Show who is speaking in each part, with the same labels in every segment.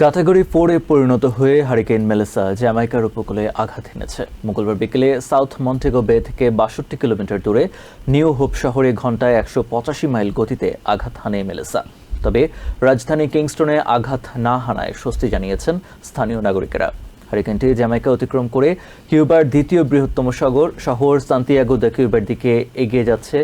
Speaker 1: Category ফোরে পরিণত হয়ে হারিকেন মেলেসা জ্যামাইকার উপকূলে আঘাত এনেছে মঙ্গলবার বিকেলে সাউথ মন্টেগো বে থেকে বাষট্টি কিলোমিটার দূরে নিউ হোপ শহরে ঘন্টায় একশো পঁচাশি মাইল গতিতে আঘাত হানে মেলেসা। তবে রাজধানী কিংস্টনে আঘাত না হানায় স্বস্তি জানিয়েছেন স্থানীয় নাগরিকেরা। হারিকেনটি জ্যামাইকা অতিক্রম করে কিউবার দ্বিতীয় বৃহত্তম সাগর শহর সান্তিয়াগো দ্য কিউবার দিকে এগিয়ে যাচ্ছে,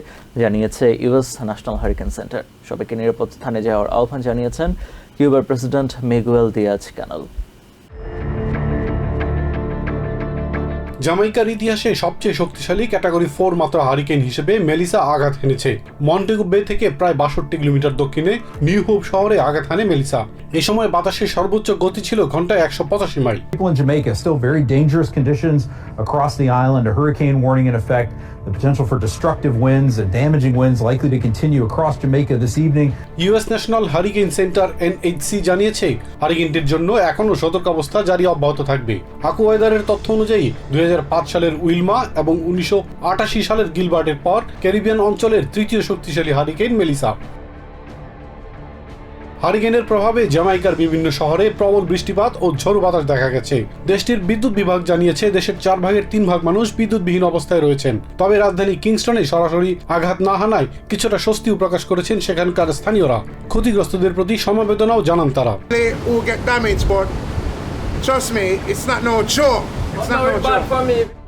Speaker 1: জানিয়েছে ইউএস ন্যাশনাল হারিকেন সেন্টার। সবাইকে নিরাপদ স্থানে যাওয়ার আহ্বান জানিয়েছেন কিউবার প্রেসিডেন্ট মিগুয়েল দিয়াজ ক্যানাল।
Speaker 2: জামাইকার ইতিহাসে সবচেয়ে শক্তিশালী ক্যাটাগরি ফোর মাত্রা হারিকেন হিসেবে মেলিসা আঘাত হেনেছে। মন্টেগো বে থেকে প্রায় বাষট্টি কিলোমিটার দক্ষিণে নিউ হোপ শহরে আঘাত হানে মেলিসা। এ সময় বাতাসের সর্বোচ্চ গতি ছিল ঘন্টায় একশো পঁচাশি mile.
Speaker 3: People in Jamaica, still very dangerous conditions across the island, a hurricane warning in effect, the potential for destructive winds and damaging winds likely to continue across Jamaica this evening.
Speaker 2: US national hurricane center NHC জানিয়েছে হারিকেনটির জন্য এখনও সতর্কাবস্থা জারি অব্যাহত থাকবে ওয়েদারের তথ্য অনুযায়ী, দুই হাজার পাঁচ সালের উইলমা এবং উনিশশো আটাশি সালের গিলবার্টের পর ক্যারিবিয়ান অঞ্চলের তৃতীয় শক্তিশালী হারিকেন মেলিসা হারিকেনের প্রভাবে জ্যামাইকার বিভিন্ন শহরে প্রবল বৃষ্টিপাত ও ঝড়ো বাতাস দেখা গেছে। দেশটির বিদ্যুৎ বিভাগ জানিয়েছে দেশের চার ভাগের তিন ভাগ মানুষ বিদ্যুৎবিহীন অবস্থায় রয়েছেন। তবে রাজধানী কিংস্টনে সরাসরি আঘাত না হানায় কিছুটা স্বস্তিও প্রকাশ করেছেন সেখানকার স্থানীয়রা। ক্ষতিগ্রস্তদের প্রতি সমবেদনাও জানান তারা।
Speaker 4: Trust me, it's not no joke. It's not no joke.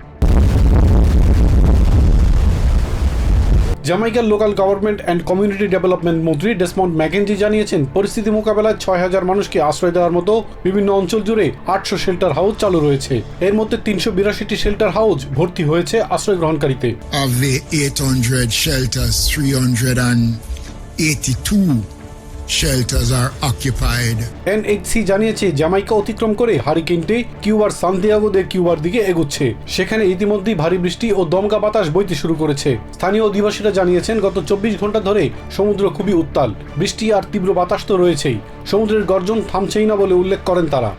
Speaker 2: জামাইকার local government and community development মন্ত্রী ডেসমন্ড ম্যাকেনজি জানিয়েছেন পরিস্থিতি মোকাবেলায় ছয় হাজার মানুষকে আশ্রয় দেওয়ার মতো বিভিন্ন অঞ্চল জুড়ে আটশো শেল্টার হাউস চালু রয়েছে। এর মধ্যে তিনশো বিরাশিটি শেল্টার হাউস ভর্তি হয়েছে আশ্রয় গ্রহণকারীতে।
Speaker 5: Of the 800 shelters, 382 shelters are occupied.
Speaker 2: NHC জানিয়েছে জামাইকা অতিক্রম করে হারিকেনটি কিউবার সান্তিয়াগো দে কিউবার দিকে এগুচ্ছে। সেখানে ইতিমধ্যেই ভারী বৃষ্টি ও দমকা বাতাস বইতে শুরু করেছে। স্থানীয় অধিবাসীরা জানিয়েছেন, গত চব্বিশ ঘণ্টা ধরে সমুদ্র খুবই উত্তাল। বৃষ্টি আর তীব্র বাতাস তো রয়েছেই। সমুদ্রের গর্জন থামছেই না বলে উল্লেখ করেন তারা।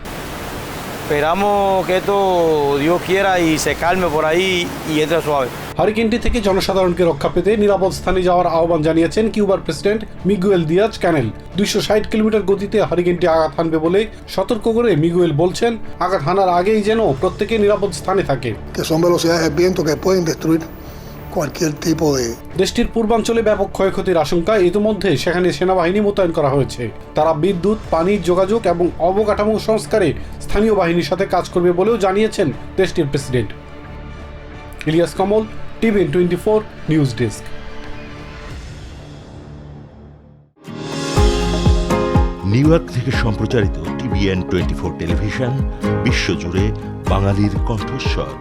Speaker 6: Esperamos que esto Dios quiera y se calme por ahí y entre suave.
Speaker 2: হারিকেনটি থেকে জনসাধারণকে রক্ষা পেতে নিরাপদ স্থানে যাওয়ার আহ্বান জানিয়েছেন কিউবার প্রেসিডেন্ট মিগুয়েল দিয়াজ ক্যানেল দুইশো ষাট কিলোমিটার গতিতে হারিকেনটি আঘাত হানবে বলে সতর্ক করে মিগুয়েল বলছেন আঘাত হানার আগেই যেন প্রত্যেকে নিরাপদ স্থানে থাকে
Speaker 7: cualquier tipo de,
Speaker 2: দেশটির পূর্বাঞ্চলে ব্যাপক ক্ষয়ক্ষতির আশঙ্কা। ইতিমধ্যে সেখানে সেনাবাহিনী মোতায়েন করা হয়েছে। তারা বিদ্যুৎ পানি যোগাযোগ এবং অবকাঠামো সংস্কারে স্থানীয় বাহিনীর সাথে কাজ করবে বলেও জানিয়েছেন দেশটির president. Ilias Kamal TVN twenty four news desk.
Speaker 8: New York থেকে সম্প্রচারিত টিভিএন টোয়েন্টি ফোর টেলিভিশন বিশ্বজুড়ে বাঙালির কণ্ঠস্বর।